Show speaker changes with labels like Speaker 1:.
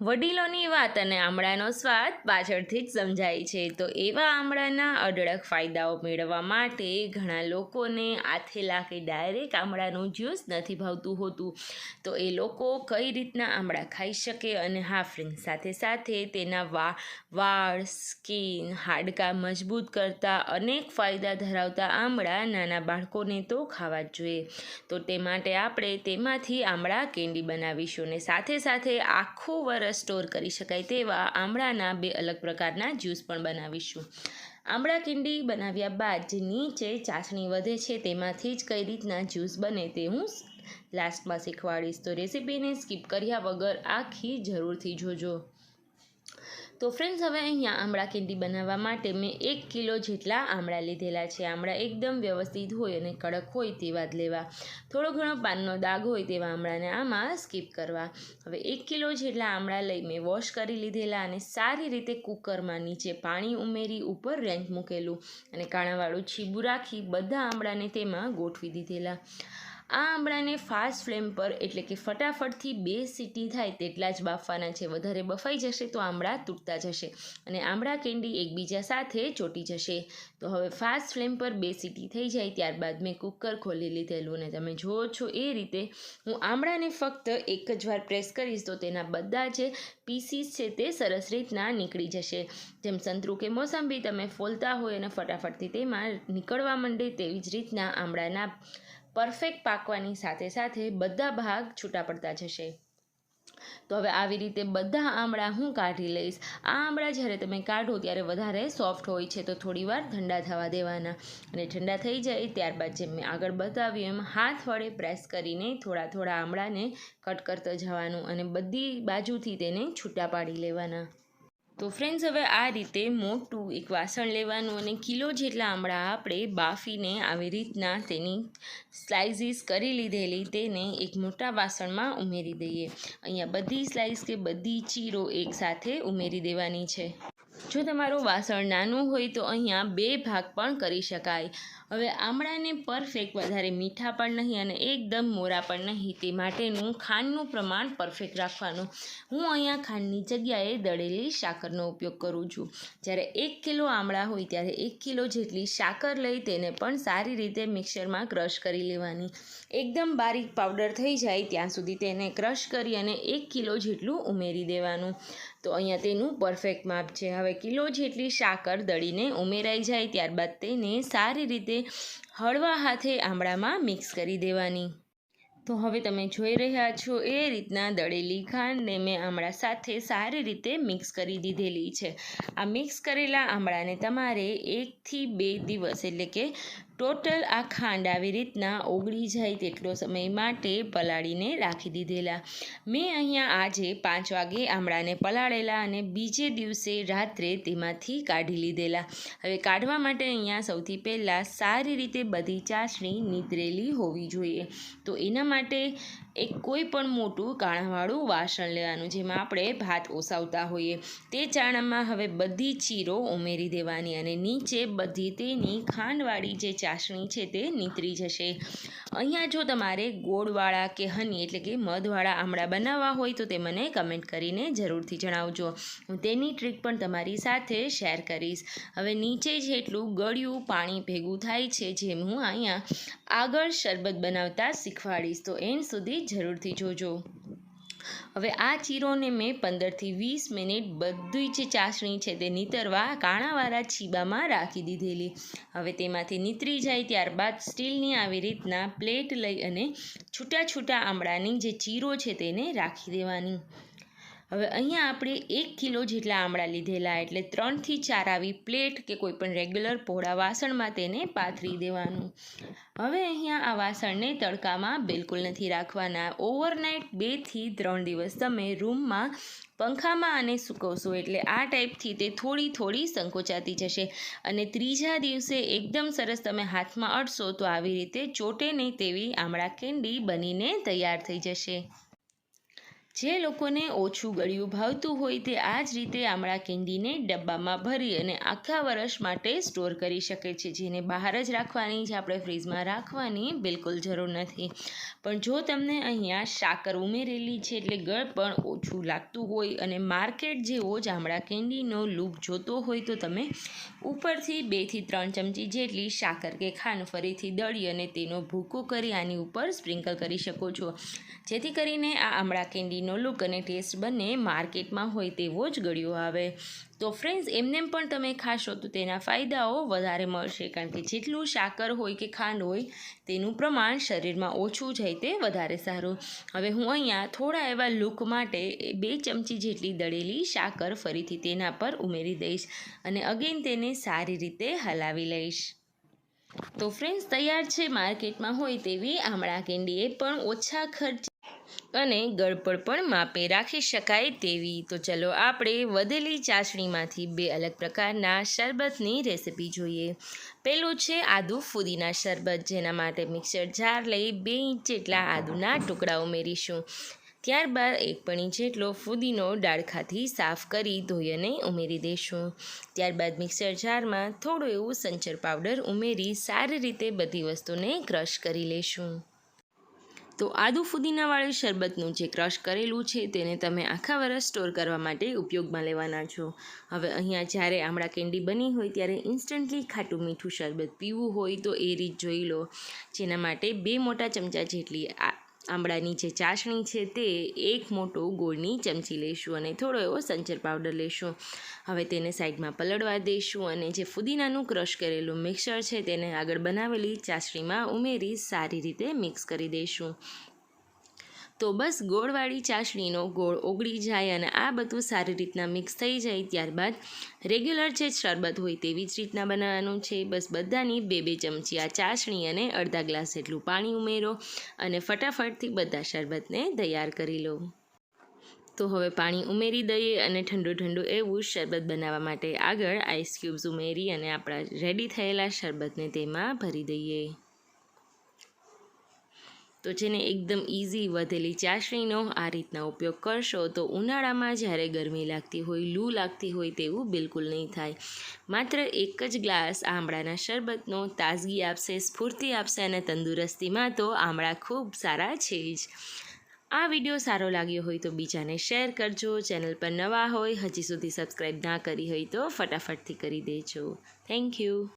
Speaker 1: વડીલોની વાત અને આમળાનો સ્વાદ પાછળથી જ સમજાય છે. તો એવા આમળાના અઢળક ફાયદાઓ મેળવવા માટે ઘણા લોકોને આથેલા કે ડાયરેક્ટ આમળાનું જ્યુસ નથી ભાવતું હોતું. તો એ લોકો કઈ રીતના આમળા ખાઈ શકે અને હા સાથે સાથે તેના વા, વાળ સ્કિન હાડકાં મજબૂત કરતા અનેક ફાયદા ધરાવતા આમળા નાના બાળકોને તો ખાવા જ જોઈએ. તો તે માટે આપણે તેમાંથી આમળા કેન્ડી બનાવીશું અને સાથે સાથે આખું વરસ સ્ટોર કરી શકાય તેવા આમળાના બે અલગ પ્રકારના જ્યુસ પણ બનાવીશું. આમળા કિંડી બનાવ્યા બાદ જે નીચે ચાસણી વધે છે તેમાંથી જ કઈ રીતના જ્યુસ બને તે હું લાસ્ટમાં શીખવાડીશ. તો રેસીપીને સ્કીપ કર્યા વગર આખી જરૂરથી જોજો. તો ફ્રેન્ડ્સ હવે અહીંયા આમળા કેન્ડી બનાવવા માટે મેં એક કિલો જેટલા આમળા લીધેલા છે. આમળા એકદમ વ્યવસ્થિત હોય અને કડક હોય તેવા જ લેવા. થોડો ઘણો પાનનો દાગ હોય તેવા આમળાને આમાં સ્કીપ કરવા. હવે એક કિલો જેટલા આમળા લઈ મેં વોશ કરી લીધેલા અને સારી રીતે કુકરમાં નીચે પાણી ઉમેરી ઉપર રેન્ક મૂકેલું અને કાણાવાળું છીબું રાખી બધા આમળાને તેમાં ગોઠવી દીધેલા. આ આમળાને ફાસ્ટ ફ્લેમ પર એટલે કે ફટાફટથી બે સીટી થાય તેટલા જ બાફવાના છે. વધારે બફાઈ જશે તો આમળા તૂટતા જશે અને આમળા કેન્ડી એકબીજા સાથે ચોટી જશે. તો હવે ફાસ્ટ ફ્લેમ પર બે સીટી થઈ જાય ત્યારબાદ મેં કુકર ખોલી લીધેલું અને તમે જુઓ છો એ રીતે હું આમળાને ફક્ત એક જ વાર પ્રેસ કરીશ તો તેના બધા જે પીસીસ છે તે સરસ રીતના નીકળી જશે. જેમ સંતરું કે મોસંબી તમે ફોલતા હોય અને ફટાફટથી તેમાં નીકળવા માંડે તેવી જ રીતના આમળાના પરફેક્ટ પાકવાની સાથે સાથે બધા ભાગ છૂટા પડતા જશે. તો હવે આવી રીતે બધા આમળા હું કાઢી લઈશ. આ આમળા જ્યારે તમે કાઢો ત્યારે વધારે સોફ્ટ હોય છે તો થોડીવાર ઠંડા થવા દેવાના. અને ઠંડા થઈ જાય ત્યારબાદ જેમ મેં આગળ બતાવ્યું એમ હાથ વડે પ્રેસ કરીને થોડા થોડા આમળાને કટ કરતા જવાનું અને બધી બાજુથી તેને છૂટા પાડી લેવાના. તો ફ્રેન્ડ્સ હવે આ રીતે મોટું એક વાસણ લેવાનું અને કિલો જેટલા આમળા આપણે બાફીને આવી રીતના તેની સ્લાઇસીસ કરી લીધેલી તેને એક મોટા વાસણમાં ઉમેરી દઈએ. અહીંયા બધી સ્લાઇસ કે બધી ચીરો એકસાથે ઉમેરી દેવાની છે. જો તમારું વાસણ નાનું હોય તો અહીંયા બે ભાગ પણ કરી શકાય. હવે આમળાને પરફેક્ટ વધારે મીઠા પણ નહીં અને એકદમ મોરા પણ નહીં. તે માટેનું ખાંડનું પ્રમાણ પરફેક્ટ રાખવાનું. હું અહીંયા ખાંડની જગ્યાએ દળેલી સાકરનો ઉપયોગ કરું છું. જ્યારે એક કિલો આમળા હોય ત્યારે એક કિલો જેટલી સાકર લઈ તેને પણ સારી રીતે મિક્સરમાં ક્રશ કરી લેવાની. એકદમ બારીક પાવડર થઈ જાય ત્યાં સુધી તેને ક્રશ કરી અને એક કિલો જેટલું ઉમેરી દેવાનું. તો અહીંયા તેનું પરફેક્ટ માપ છે. હવે કિલો જેટલી સાકર દળીને ઉમેરાઈ જાય ત્યારબાદ તેને સારી રીતે હળવા હાથે આમળામાં મિક્સ કરી દેવાની. તો હવે તમે જોઈ રહ્યા છો, એ રીતના દળેલી ખાંડને મેં આમળા સાથે સારી રીતે મિક્સ કરી દીધેલી છે. આ મિક્સ કરેલા આમળાને તમારે એકથી બે દિવસ એટલે કે ટોટલ આ ખાંડ આવી રીતના ઓગળી જાય તેટલો સમય માટે પલાળીને રાખી દીધેલા. મેં અહીંયા આજે પાંચ વાગે આમળાને પલાળેલા અને બીજે દિવસે રાત્રે તેમાંથી કાઢી લીધેલા. હવે કાઢવા માટે અહીંયા સૌથી પહેલાં સારી રીતે બધી ચાસણી નીતરેલી હોવી જોઈએ. તો એના માટે એક કોઈ પણ મોટું કાણાવાળું વાસણ લેવાનું, જેમાં આપણે ભાત ઓસાવતા હોઈએ. તે ચાણામાં હવે બધી ચીરો ઉમેરી દેવાની અને નીચે બધી તેની ખાંડવાળી જે ચાસણી છે તે નીતરી જશે. અહીંયા જો તમારે ગોળવાળા કે હની એટલે કે મધવાળા આમળા બનાવવા હોય તો તે મને કમેન્ટ કરીને જરૂરથી જણાવજો. હું તેની ટ્રીક પણ તમારી સાથે શેર કરીશ. હવે નીચે જેટલું ગળ્યું પાણી ભેગું થાય છે જેમ હું અહીંયા આગળ શરબત બનાવતા શીખવાડીશ તો એન્ડ સુધી જરૂરથી જોજો. હવે આ ચીરોને મેં પંદરથી વીસ મિનિટ બધી જે ચાસણી છે તે નીતરવા કાણાવાળા છીબામાં રાખી દીધેલી. હવે તેમાંથી નીતરી જાય ત્યારબાદ સ્ટીલની આવી રીતના પ્લેટ લઈ અને છૂટા છૂટા આમળાની જે ચીરો છે તેને રાખી દેવાની. હવે અહીંયા આપણે એક કિલો જેટલા આમળા લીધેલા એટલે ત્રણથી ચાર આવી પ્લેટ કે કોઈપણ રેગ્યુલર પહોળા વાસણમાં તેને પાથરી દેવાનું. હવે અહીંયા આ વાસણને તડકામાં બિલકુલ નથી રાખવાના. ઓવરનાઇટ બેથી ત્રણ દિવસ તમે રૂમમાં પંખામાં અને સૂકવશો એટલે આ ટાઈપથી તે થોડી થોડી સંકોચાતી જશે. અને ત્રીજા દિવસે એકદમ સરસ તમે હાથમાં અડશો તો આવી રીતે ચોટે નહીં તેવી આમળા કેન્ડી બનીને તૈયાર થઈ જશે. જે લોકોને ઓછું ગળ્યું ભાવતું હોય તે આ જ રીતે આમળા કેન્ડીને ડબ્બામાં ભરી અને આખા વર્ષ માટે સ્ટોર કરી શકે છે, જેને બહાર જ રાખવાની છે આપણે ફ્રીજમાં રાખવાની બિલકુલ જરૂર નથી. પણ જો તમને અહીંયા સાકર ઉમેરેલી છે એટલે ગળ પણ ઓછું લાગતું હોય અને માર્કેટ જેવો જ આમળા કેન્ડીનો લૂક જોતો હોય તો તમે ઉપરથી બેથી ત્રણ ચમચી જેટલી સાકર કે ખાંડ ફરીથી દળી અને તેનો ભૂકો કરી આની ઉપર સ્પ્રિંકલ કરી શકો છો. જેથી કરીને આ આમળા કેન્ડી નો લુક અને ટેસ્ટ બંને માર્કેટમાં હોય તેવો જ ગળ્યો આવે. તો ફ્રેન્ડ્સ એમને પણ તમે ખાશો તો તેના ફાયદાઓ વધારે મળશે કારણ કે જેટલું સાકર હોય કે ખાંડ હોય, તેનું પ્રમાણ શરીરમાં ઓછું જાય તે વધારે સારું. હવે હું અહીંયા થોડા એવા લુક માટે બે ચમચી જેટલી દળેલી સાકર ફરીથી તેના પર ઉમેરી દઈશ અને અગેન તેને સારી રીતે હલાવી લઈશ. તો ફ્રેન્ડ્સ તૈયાર છે માર્કેટમાં હોય તેવી આમળા કેન્ડી એ પણ ઓછા ખર્ચ અને ગળપડ પણ માપે રાખી શકાય તેવી. તો ચલો આપણે વધેલી ચાસણીમાંથી બે અલગ પ્રકારના શરબતની રેસિપી જોઈએ. પેલું છે આદુ ફુદીના શરબત, જેના માટે મિક્સર જાર લઈ બે ઇંચ જેટલા આદુના ટુકડા ઉમેરીશું. ત્યારબાદ એક પણી જેટલો ફુદીનો ડાળખાથી સાફ કરી ધોઈ અને ઉમેરી દઈશું ત્યારબાદ મિક્સર જારમાં થોડું એવું સંચર પાવડર ઉમેરી સારી રીતે બધી વસ્તુને ક્રશ કરી લઈશું તો આદુ ફુદીનાવાળી શરબતનું જે ક્રશ કરેલું છે તેને તમે આખા વર્ષ સ્ટોર કરવા માટે ઉપયોગમાં લેવાના છો. હવે અહીંયા જ્યારે આમળા કેન્ડી બની હોય ત્યારે ઇન્સ્ટન્ટલી ખાટું મીઠું શરબત પીવું હોય તો એ રીત જોઈ લો. જેના માટે બે મોટા ચમચા જેટલી આંબળાની જે ચાસણી છે તે એક મોટો ગોળની ચમચી લઈશું અને થોડો એવો સંચર પાવડર લઈશું. હવે તેને સાઈડમાં પલળવા દઈશું અને જે ફુદીનાનું ક્રશ કરેલું મિક્સર છે તેને આગળ બનાવેલી ચાસણીમાં ઉમેરી સારી રીતે મિક્સ કરી દઈશું. તો બસ ગોળવાળી ચાસણીનો ગોળ ઓગળી જાય અને આ બધું સારી રીતના મિક્સ થઈ જાય ત્યારબાદ રેગ્યુલર જે શરબત હોય તેવી જ રીતના બનાવવાનું છે. બસ બધાની બે બે ચમચી આ ચાસણી અને અડધા ગ્લાસ જેટલું પાણી ઉમેરો અને ફટાફટથી બધા શરબતને તૈયાર કરી લો. તો હવે પાણી ઉમેરી દઈએ અને ઠંડુ ઠંડુ એવું શરબત બનાવવા માટે આગળ આઈસ ક્યુબ્સ ઉમેરી અને આપણા રેડી થયેલા શરબતને તેમાં ભરી દઈએ. તો જેને એકદમ ઇઝી વધેલી ચાસણીનો આ રીતના ઉપયોગ કરશો તો ઉનાળામાં જ્યારે ગરમી લાગતી હોય, લૂ લાગતી હોય તેવું બિલકુલ નહીં થાય. માત્ર એક જ ગ્લાસ આમળાના શરબતનો તાજગી આપશે, સ્ફૂર્તિ આપશે અને તંદુરસ્તીમાં તો આમળા ખૂબ સારા છે જ. આ વીડિયો સારો લાગ્યો હોય તો બીજાને શેર કરજો. ચેનલ પર નવા હોય, હજી સુધી સબસ્ક્રાઈબ ના કરી હોય તો ફટાફટથી કરી દેજો. Thank you.